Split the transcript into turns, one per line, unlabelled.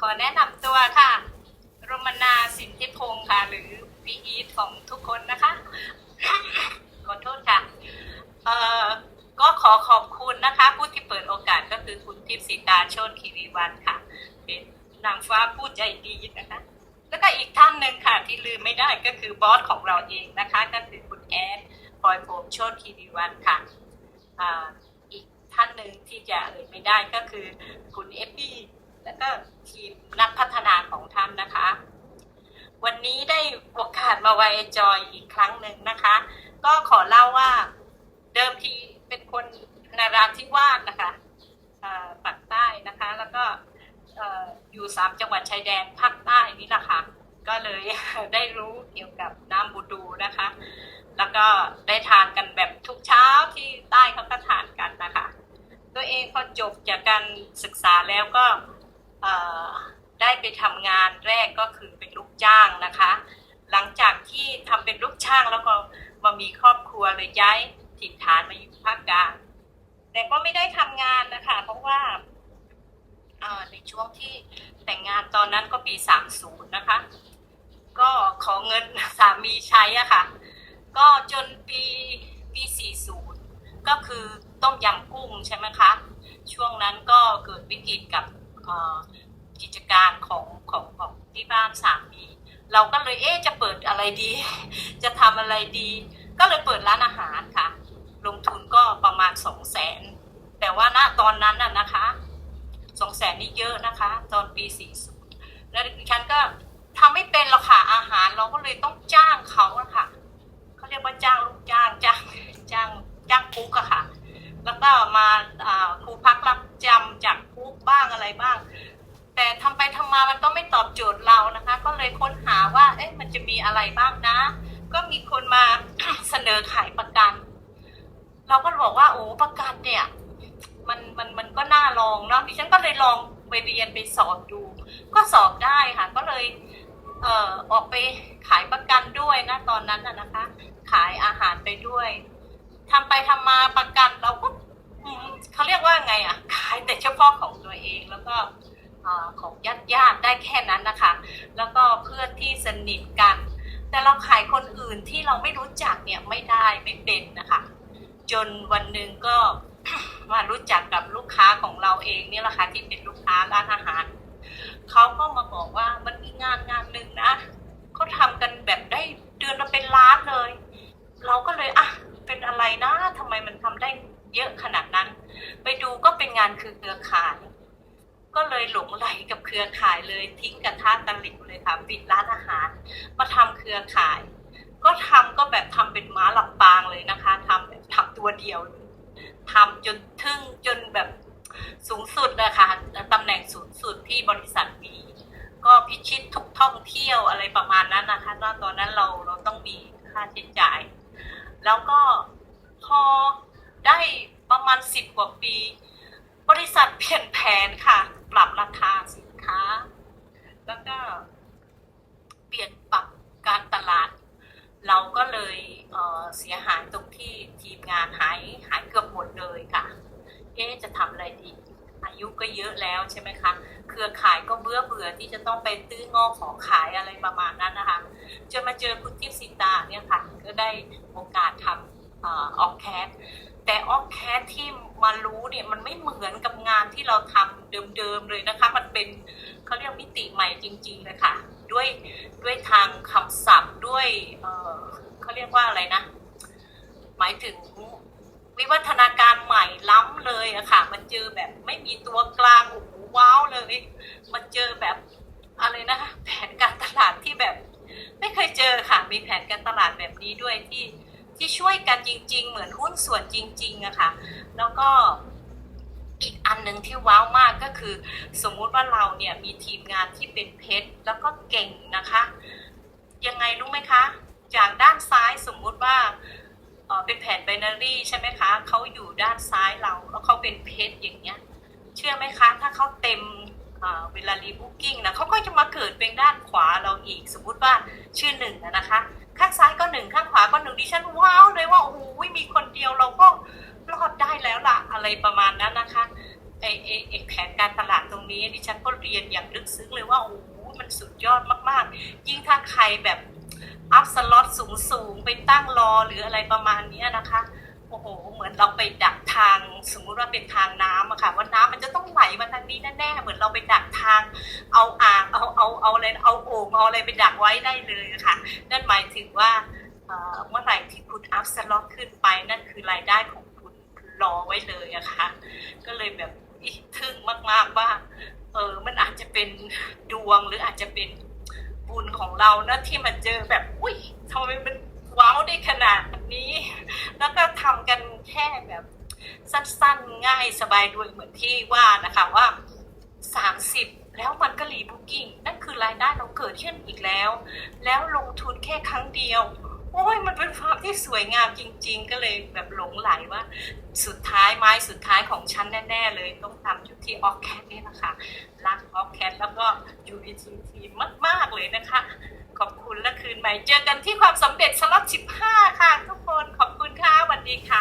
ขอแนะนำตัวค่ะรมนาสินทิพงศ์ค่ะ หรือวีอีทของทุกคนนะคะ ขอโทษค่ะเอ่อก็ขอขอบคุณนะคะ ผู้ที่เปิดโอกาสก็คือคุณทิพย์สีตาโชนคีรีวันค่ะ เป็นนางฟ้าผู้ใจดีนะคะ แล้วก็อีกท่านหนึ่งค่ะที่ลืมไม่ได้ก็คือบอสของเราเองนะคะ ก็คือคุณแอดพลอยผมโชนคีรีวันค่ะอ,อีกท่านหนึ่งที่จะเอ่ยไม่ได้ก็คือคุณเอฟบี้ แล้วก็ทีมนักพัฒนาของท่านนะคะ วันนี้ได้โอกาสมาไวจอยอีกครั้งหนึ่งนะคะ ก็ขอเล่าว่าเดิมทีเป็นคนนาราธิวาสนะคะปากใต้นะคะ แล้วก็เอ่อยู่สามจังหวัดชายแดนภาคใต้นี่แหละค่ะก็เลยได้รู้เกี่ยวกับน้ำบูดูนะคะ แล้วก็ได้ทานกันแบบทุกเช้าที่ใต้เขาก็ทานกันนะคะ ตัวเองพอจบจากการศึกษาแล้วก็ ได้ไปทำงานแรกก็คือเป็นลูกจ้างนะคะ หลังจากที่ทำเป็นลูกจ้างแล้วก็มามีครอบครัวเลยย้ายถิ่นฐานมาอยู่ภาคกลางแต่ก็ไม่ได้ทำงานนะคะ เพราะว่าในช่วงที่แต่งงานตอนนั้นก็ปี 30 นะคะ ก็ขอเงินสามีใช้อะค่ะ ก็จนปีปี 40 ก็คือต้มยำกุ้งใช่ไหมคะ ช่วงนั้นก็เกิดวิกฤตกับ กิจการของของของที่บ้านสามีเราก็เลยเอ๊จะเปิดอะไรดี จะทำอะไรดี ก็เลยเปิดร้านอาหารค่ะ ลงทุนก็ประมาณสองแสนแต่ว่าณตอนนั้นน่ะนะคะสองแสนนี่เยอะนะคะ ตอนปี40แล้วดิฉันก็ทำไม่เป็นหรอกค่ะอาหารเราก็เลยต้องจ้างเขาอะค่ะเขาเรียกว่าจ้างลูกจ้างจ้างจ้างจ้างคุกอะค่ะ แล้วก็มาครูพักรับจำจากคุกบ้างอะไรบ้าง แต่ทำไปทำมามันก็ไม่ตอบโจทย์เรานะคะ ก็เลยค้นหาว่า เอ๊ะมันจะมีอะไรบ้างนะ ก็มีคนมาเสนอขายประกัน เราก็บอกว่าโอ้ประกันเนี่ย มันมันมันก็น่าลองเนาะดิฉันก็เลยลองไปเรียนไปสอบดู ก็สอบได้ค่ะ ก็เลยเอ่อออกไปขายประกันด้วยนะตอนนั้นน่ะนะคะ ขายอาหารไปด้วย ทำไปทำมาประกันเราก็เขาเรียกว่าไงอะขายแต่เฉพาะของตัวเองแล้วก็ของญาติญาติได้แค่นั้นนะคะ แล้วก็เพื่อนที่สนิทกัน แต่เราขายคนอื่นที่เราไม่รู้จักเนี่ยไม่ได้ไม่เป็นนะคะ จนวันหนึ่งก็มารู้จักกับลูกค้าของเราเองนี่แหละค่ะที่เป็นลูกค้าร้านอาหารเขาก็มาบอกว่ามันมีงานงานหนึ่งนะเขาทำกันแบบได้เดือนละเป็นล้านเลย เราก็เลยอะ เป็นอะไรนะทำไมมันทำได้เยอะขนาดนั้น ไปดูก็เป็นงานคือเครือข่าย ก็เลยหลงไหลกับเครือข่ายเลยทิ้งกระทะตะหลิวเลยค่ะปิดร้านอาหาร มาทำเครือข่าย ก็ทำก็แบบทำเป็นม้าหลำปางเลยนะคะทำแบบทำตัวเดียวทำจนทึ่งจนแบบสูงสุดนะคะตำแหน่งสูงสุดที่บริษัทมีก็พิชิตทุกท่องเที่ยวอะไรประมาณนั้นนะคะตอนนั้นเราเราต้องมีค่าใช้จ่าย แล้วก็พอได้ประมาณสิบกว่าปี บริษัทเปลี่ยนแผนค่ะ ปรับราคาสินค้า แล้วก็เปลี่ยนปรับการตลาด เราก็เลยเเสียหายตรงที่ทีมงานหายหายเกือบหมดเลยค่ะ เอ๊จะทำอะไรดี อายุก็เยอะแล้วใช่ไหมคะ เครือข่ายก็เบื่อเบื่อที่จะต้องไปตื้องอขอขายอะไรประมาณนั้นนะคะจนมาเจอคุณทิพย์สิตาเนี่ยค่ะ ก็ได้ โอกาสทำออกแคสแต่ออกแคสที่มารู้เนี่ยมันไม่เหมือนกับงานที่เราทำเดิมๆเลยนะคะ มันเป็นเขาเรียกมิติใหม่จริงๆเลยค่ะด้วยด้วยทางคำศัพท์ด้วยเเขาเรียกว่าอะไรนะ หมายถึงวิวัฒนาการใหม่ล้ำเลยอะค่ะ มันเจอแบบไม่มีตัวกลางโอ้โหว้าวเลย มันเจอแบบอะไรนะแผนการตลาดที่แบบ ไม่เคยเจอค่ะ มีแผนการตลาดแบบนี้ด้วยที่ ที่ช่วยกันจริง ๆ เหมือนหุ้นส่วนจริงๆอะค่ะ แล้วก็อีกอันหนึ่งที่ว้าวมากก็คือ สมมุติว่าเราเนี่ยมีทีมงานที่เป็นเพชรแล้วก็เก่งนะคะ ยังไงรู้ไหมคะ จากด้านซ้ายสมมุติว่าเป็นแผ่นไบนารี่ใช่ไหมคะเขาอยู่ด้านซ้ายเราแล้วเขาเป็นเพชรอย่างเงี้ย เชื่อไหมคะถ้าเขาเต็มเวลารีบุ๊กิ้งนะเขาก็จะมาเกิดเป็นด้านขวาเราอีก สมมุติว่าชื่อหนึ่งอะนะคะ ข้างซ้ายก็หนึ่งข้าง ดิฉันว้าวเลยว่าโอ้โหมีคนเดียวเราก็รอดได้แล้วล่ะอะไรประมาณนั้นนะคะไอไอไอแผนการตลาดตรงนี้ดิฉันก็เรียนอย่างลึกซึ้งเลยว่าโอ้โหมันสุดยอดมากๆ ยิ่งถ้าใครแบบอัพสล็อตสูงๆไปตั้งรอหรืออะไรประมาณนี้นะคะโอ้โห เหมือนเราไปดักทางสมมุติว่าเป็นทางน้ำอะค่ะว่าน้ำมันจะต้องไหลมาทางนี้แน่ๆเหมือนเราไปดักทาง เอาอ่างเอาเอาเอาอะไรเอาโอ่งเอาอะไรไปดักไว้ได้เลยะค่ะนั่นหมายถึงว่า เมื่อไหร่ที่คุณอัพสล็อตขึ้นไปนั่นคือรายได้ของคุณรอไว้เลยอะค่ะ ก็เลยแบบอทึ่งมากๆว่าเออมันอาจจะเป็นดวงหรืออาจจะเป็นบุญของเรานะที่มาเจอแบบอุ้ยทำไมมันว้าวได้ขนาดนี้ แล้วก็ทำกันแค่แบบสั้นๆ ง่ายสบายด้วยเหมือนที่ว่านะคะว่า 30 แล้วมันก็รีบุ๊กิ้งนั่นคือรายได้เราเกิดขึ้นอีกแล้ว แล้วลงทุนแค่ครั้งเดียว โอ้ยมันเป็นภาพที่สวยงามจริง ๆ ก็เลยแบบหลงไหลว่า สุดท้ายไม้สุดท้ายของฉันแน่ๆเลยต้องทำอยู่ที่ออกแคนนี่นะคะรักออกแคนแล้วก็ยู UBTT มมากๆเลยนะคะ ขอบคุณและคืนใหม่เจอกันที่ความสำเร็จสล็อต15 ค่ะ ทุกคนขอบคุณค่ะสวัสดีค่ะ